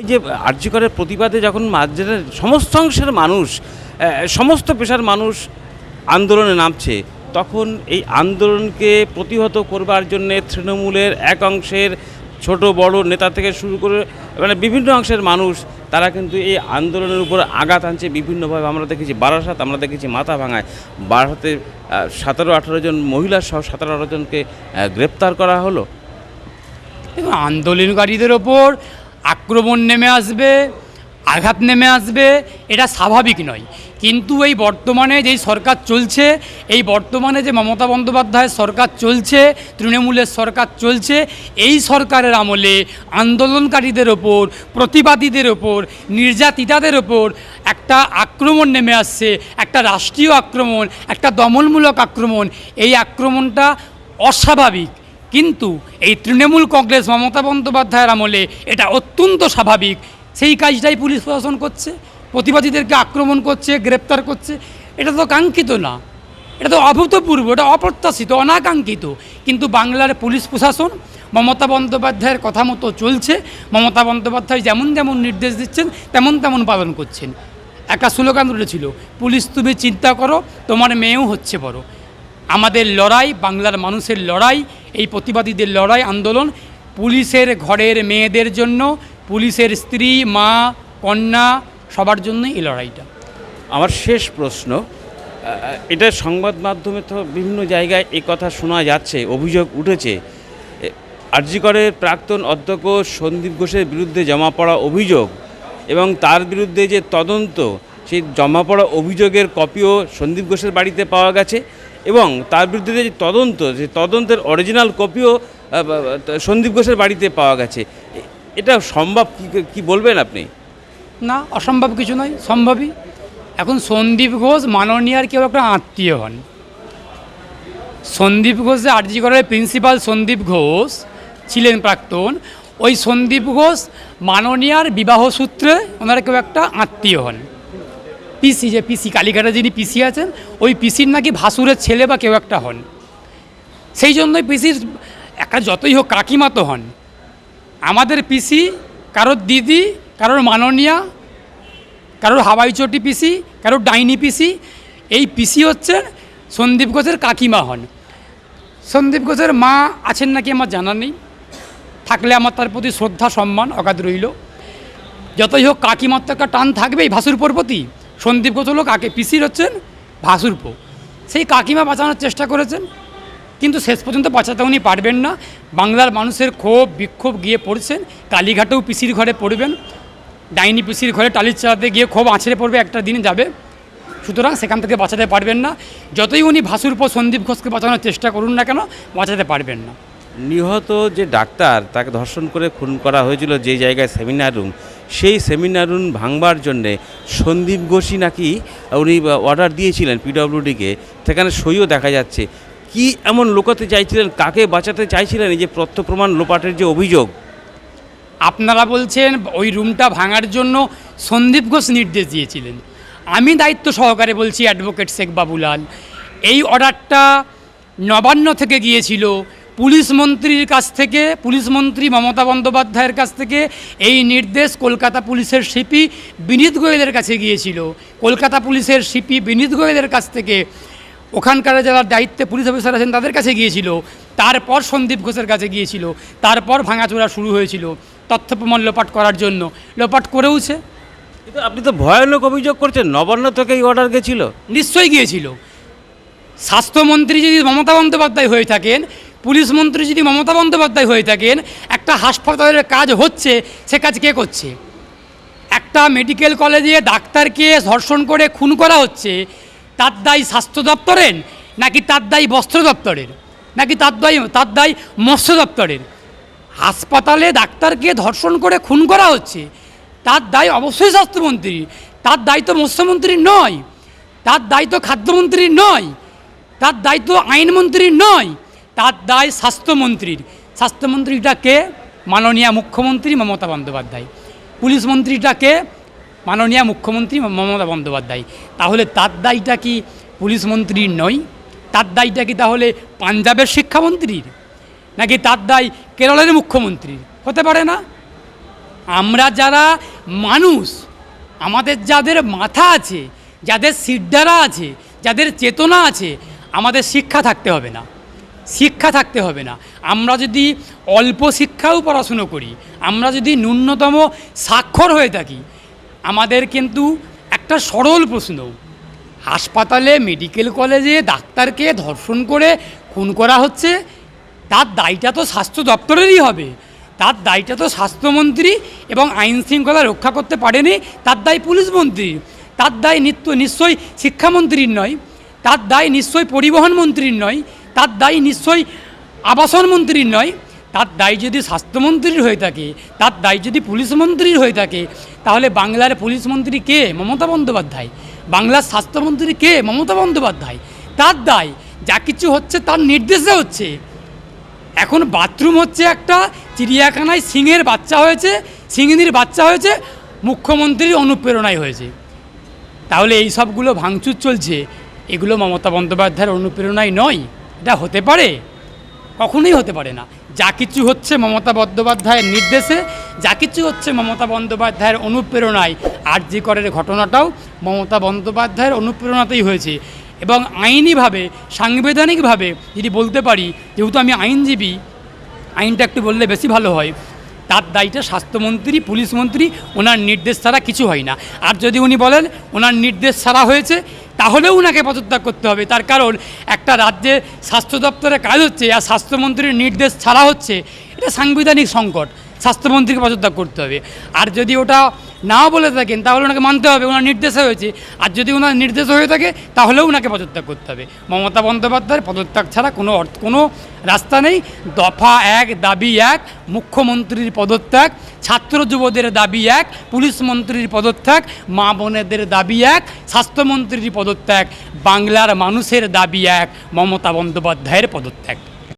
এই যে আর্যিকরের প্রতিবাদে যখন মাঝের সমস্ত অংশের মানুষ সমস্ত পেশার মানুষ আন্দোলনে নামছে, তখন এই আন্দোলনকে প্রতিহত করবার জন্যে তৃণমূলের এক অংশের ছোট বড় নেতা থেকে শুরু করে মানে বিভিন্ন অংশের মানুষ, তারা কিন্তু এই আন্দোলনের উপর আঘাত আনছে বিভিন্নভাবে আমরা দেখেছি বারাসাত, আমরা দেখেছি মাথা ভাঙায় বারাসাতে সতেরো, আঠারো জন মহিলা সহ সতেরো আঠারো জনকে গ্রেপ্তার করা হলো। আন্দোলনকারীদের ওপর আক্রমণ নেমে আসবে, আঘাত নেমে আসবে, এটা স্বাভাবিক নয়। কিন্তু এই বর্তমানে যেই সরকার চলছে, এই বর্তমানে যে মমতা বন্দ্যোপাধ্যায়ের সরকার চলছে, তৃণমূলের সরকার চলছে, এই সরকারের আমলে আন্দোলনকারীদের ওপর, প্রতিবাদীদের ওপর, নির্যাতিতাদের ওপর একটা আক্রমণ নেমে আসছে, একটা রাষ্ট্রীয় আক্রমণ, একটা দমনমূলক আক্রমণ। এই আক্রমণটা অস্বাভাবিক। কিন্তু এই তৃণমূল কংগ্রেস মমতা বন্দ্যোপাধ্যায়ের আমলে এটা অত্যন্ত স্বাভাবিক। সেই কাজটাই পুলিশ প্রশাসন করছে, প্রতিবাদীদেরকে আক্রমণ করছে, গ্রেপ্তার করছে। এটা তো কাঙ্ক্ষিত না। এটা তো অভূতপূর্ব, এটা অপ্রত্যাশিত, অনাকাঙ্ক্ষিত। কিন্তু বাংলার পুলিশ প্রশাসন মমতা বন্দ্যোপাধ্যায়ের কথা মতো চলছে। মমতা বন্দ্যোপাধ্যায় যেমন যেমন নির্দেশ দিচ্ছেন, তেমন তেমন পালন করছেন। একটা স্লোগান উঠেছিল, পুলিশ তুমি চিন্তা করো, তোমার মেয়েও হচ্ছে বড়। আমাদের লড়াই, বাংলার মানুষের লড়াই এই প্রতিবাদীদের লড়াই আন্দোলন পুলিশের ঘরের মেয়েদের জন্য, পুলিশের স্ত্রী, মা, কন্যা, সবার জন্য এই লড়াইটা। আমার শেষ প্রশ্ন এটা সংবাদ মাধ্যমে তো বিভিন্ন জায়গায় এই কথা শোনা যাচ্ছে, অভিযোগ উঠেছে। আরজিকরের প্রাক্তন অধ্যক্ষ সন্দীপ ঘোষের বিরুদ্ধে জমা পড়া অভিযোগ এবং তার বিরুদ্ধে যে তদন্ত, সেই জমা পড়া অভিযোগের কপিও সন্দীপ ঘোষের বাড়িতে পাওয়া গেছে। এবং তার বিরুদ্ধে যে তদন্ত, যে তদন্তের অরিজিনাল কপিও সন্দীপ ঘোষের বাড়িতে পাওয়া গেছে। এটা সম্ভব কি কি বলবেন আপনি? না, অসম্ভব কিছু নয়, সম্ভবই। এখন সন্দীপ ঘোষ মাননীয়ার কেউ একটা আত্মীয় হন। সন্দীপ ঘোষ যে আরজিগড়ের প্রিন্সিপাল সন্দীপ ঘোষ ছিলেন প্রাক্তন, ওই সন্দীপ ঘোষ মাননীয়ার বিবাহ সূত্রে ওনার কেউ একটা আত্মীয় হন। পিসি, যে পিসি, কালীঘাটে যিনি পিসি আছেন, ওই পিসির নাকি ভাসুরের ছেলে বা কেউ একটা হন। সেই জন্যই পিসির একটা যতই হোক কাকিমা তো হন। আমাদের পিসি কারোর দিদি, কারোর মাননীয়া, কারোর হাওয়াই চটি পিসি, কারোর ডাইনি পিসি, এই পিসি হচ্ছে সন্দীপ ঘোষের কাকিমা হন। সন্দীপ ঘোষের মা আছেন নাকি আমার জানা নেই। থাকলে আমার তার প্রতি শ্রদ্ধা, সম্মান অগাধ রইল। যতই হোক কাকিমার তো একটা টান থাকবেই ভাসুরপোর প্রতি সন্দীপ ঘোষ হলো কাকে পিসির হচ্ছেন ভাসুরপো সেই কাকিমা বাঁচানোর চেষ্টা করেছেন, কিন্তু শেষ পর্যন্ত বাঁচাতে উনি পারবেন না। বাংলার মানুষের ক্ষোভ, বিক্ষোভ গিয়ে পড়ছেন। কালীঘাটেও পিসির ঘরে পড়বেন। ডাইনি পিসির ঘরে টালির চালাতে গিয়ে ক্ষোভ আছড়ে পড়বে, একটা দিন যাবে। সুতরাং সেখান থেকে বাঁচাতে পারবেন না। যতই উনি ভাসুরপো সন্দীপ ঘোষকে বাঁচানোর চেষ্টা করুন না কেন, বাঁচাতে পারবেন না। নিহত যে ডাক্তার, তাকে ধর্ষণ করে খুন করা হয়েছিল যে জায়গায় সেমিনার রুম সেই সেমিনার রুম ভাঙবার জন্যে সন্দীপ ঘোষই নাকি উনি অর্ডার দিয়েছিলেন পিডব্লিউডিকে সেখানে সইও দেখা যাচ্ছে। কি এমন লোকাতে চাইছিলেন? কাকে বাঁচাতে চাইছিলেন? এই যে তথ্য প্রমাণ লোপাটের যে অভিযোগ। আপনারা বলছেন ওই রুমটা ভাঙার জন্য সন্দীপ ঘোষ নির্দেশ দিয়েছিলেন। আমি দায়িত্ব সহকারে বলছি অ্যাডভোকেট শেখ বাবুলাল, এই অর্ডারটা নবান্ন থেকে গিয়েছিল। পুলিশ মন্ত্রীর কাছ থেকে পুলিশ মন্ত্রী মমতা বন্দ্যোপাধ্যায়ের কাছ থেকে এই নির্দেশ কলকাতা পুলিশের সিপি বিনীত গোয়েলের কাছে গিয়েছিল। কলকাতা পুলিশের সিপি বিনীত গোয়েলের কাছ থেকে ওখানকার যারা দায়িত্বে পুলিশ অফিসার আছেন তাদের কাছে গিয়েছিল। তারপর সন্দীপ ঘোষের কাছে গিয়েছিল। তারপর ভাঙাচোরা শুরু হয়েছিল তথ্য প্রমাণ লোপাট করার জন্য। লোপাট করেওছে। কিন্তু আপনি তো ভয়ানক অভিযোগ করছেন নবান্ন থেকে এই অর্ডার গেছিল। নিশ্চয়ই গিয়েছিল। স্বাস্থ্যমন্ত্রী যদি মমতা বন্দ্যোপাধ্যায় হয়ে থাকেন পুলিশ মন্ত্রী যদি মমতা বন্দ্যোপাধ্যায় হয়ে থাকেন, একটা হাসপাতালের কাজ হচ্ছে, সে কাজ কে করছে? একটা মেডিকেল কলেজে ডাক্তারকে ধর্ষণ করে খুন করা হচ্ছে, তার দায়ী স্বাস্থ্য দপ্তরের, নাকি তার দায়ী বস্ত্র দপ্তরের? নাকি তার দায়ী তার দায়ী মৎস্য দপ্তরের? হাসপাতালে ডাক্তারকে ধর্ষণ করে খুন করা হচ্ছে, তার দায় অবশ্যই স্বাস্থ্যমন্ত্রী, তার দায়িত্ব মৎস্যমন্ত্রীর নয়, তার দায়িত্ব খাদ্যমন্ত্রীর নয়, তার দায়িত্ব আইনমন্ত্রীর নয় তার দায় স্বাস্থ্যমন্ত্রীর। স্বাস্থ্যমন্ত্রীটা কে? মাননীয় মুখ্যমন্ত্রী মমতা বন্দ্যোপাধ্যায়। পুলিশ মন্ত্রীটা কে? মাননীয় মুখ্যমন্ত্রী মমতা বন্দ্যোপাধ্যায়। তাহলে তার দায়টা কি পুলিশ মন্ত্রীর নয়? তার দায়টা কি তাহলে পাঞ্জাবের শিক্ষামন্ত্রীর? নাকি তার দায় কেরলের মুখ্যমন্ত্রীর? হতে পারে না। আমরা যারা মানুষ, আমাদের যাদের মাথা আছে, যাদের সিদ্ধারা আছে, যাদের চেতনা আছে, আমাদের শিক্ষা থাকতে হবে না। শিক্ষা থাকতে হবে না। আমরা যদি অল্প শিক্ষাও পড়াশুনো করি, আমরা যদি ন্যূনতম স্বাক্ষর হয়ে থাকি, আমাদের কিন্তু একটা সরল প্রশ্ন। হাসপাতালে মেডিকেল কলেজে ডাক্তারকে ধর্ষণ করে খুন করা হচ্ছে, তার দায়টা তো স্বাস্থ্য দপ্তরেরই হবে। তার দায়টা তো স্বাস্থ্যমন্ত্রী এবং আইন শৃঙ্খলা রক্ষা করতে পারেনি, তার দায় পুলিশ মন্ত্রী। তার দায় নিত্য নিশ্চয়ই শিক্ষামন্ত্রীর নয়, তার দায় নিশ্চয়ই পরিবহন মন্ত্রীর নয়। তার দায় নিশ্চয়ই আবাসন মন্ত্রীর নয়, তার দায় যদি স্বাস্থ্যমন্ত্রীর হয়ে থাকে, তার দায় যদি পুলিশ মন্ত্রীর হয়ে থাকে, তাহলে বাংলার পুলিশ মন্ত্রী কে? মমতা বন্দ্যোপাধ্যায়। বাংলার স্বাস্থ্যমন্ত্রী কে? মমতা বন্দ্যোপাধ্যায়। তার দায়, যা কিছু হচ্ছে তার নির্দেশে হচ্ছে। এখন বাথরুম হচ্ছে একটা, চিড়িয়াখানায় সিংহের বাচ্চা হয়েছে, সিংহিনীর বাচ্চা হয়েছে, মুখ্যমন্ত্রীর অনুপ্রেরণায় হয়েছে। তাহলে এই সবগুলো ভাঙচুর চলছে, এগুলো মমতা বন্দ্যোপাধ্যায়ের অনুপ্রেরণায় নয়। এটা হতে পারে? কখনোই হতে পারে না। যা কিছু হচ্ছে মমতা বন্দ্যোপাধ্যায়ের নির্দেশে, যা কিছু হচ্ছে মমতা বন্দ্যোপাধ্যায়ের অনুপ্রেরণায়। আর জি করের ঘটনাটাও মমতা বন্দ্যোপাধ্যায়ের অনুপ্রেরণাতেই হয়েছে। এবং আইনিভাবে, সাংবিধানিকভাবে যদি বলতে পারি, যেহেতু আমি আইনজীবী, আইনটা একটু বললে বেশি ভালো হয়। তার দায়টা স্বাস্থ্যমন্ত্রী, পুলিশ মন্ত্রী, ওনার নির্দেশ ছাড়া কিছু হয় না। আর যদি উনি বলেন, ওনার নির্দেশ ছাড়া হয়েছে তাহলেও ওনাকে পদত্যাগ করতে হবে। তার কারণ একটা রাজ্যে স্বাস্থ্য দপ্তরে কাজ হচ্ছে আর স্বাস্থ্যমন্ত্রীর নির্দেশ ছাড়া হচ্ছে, এটা সাংবিধানিক সংকট। স্বাস্থ্যমন্ত্রীকে পদত্যাগ করতে হবে। আর যদি ওটা নাও বলে থাকেন, তাহলে ওনাকে মানতে হবে, ওনার নির্দেশে হয়েছে। আর যদি ওনার নির্দেশ হয়ে থাকে, তাহলেও ওনাকে পদত্যাগ করতে হবে। মমতা বন্দ্যোপাধ্যায়ের পদত্যাগ ছাড়া কোনো অর্থ, কোনো রাস্তা নেই। দফা এক, দাবি এক, মুখ্যমন্ত্রীর পদত্যাগ, ছাত্র যুবদের দাবি এক, পুলিশ মন্ত্রীর পদত্যাগ, মা বোনেদের দাবি এক, স্বাস্থ্যমন্ত্রীর পদত্যাগ, বাংলার মানুষের দাবি এক, মমতা বন্দ্যোপাধ্যায়ের পদত্যাগ।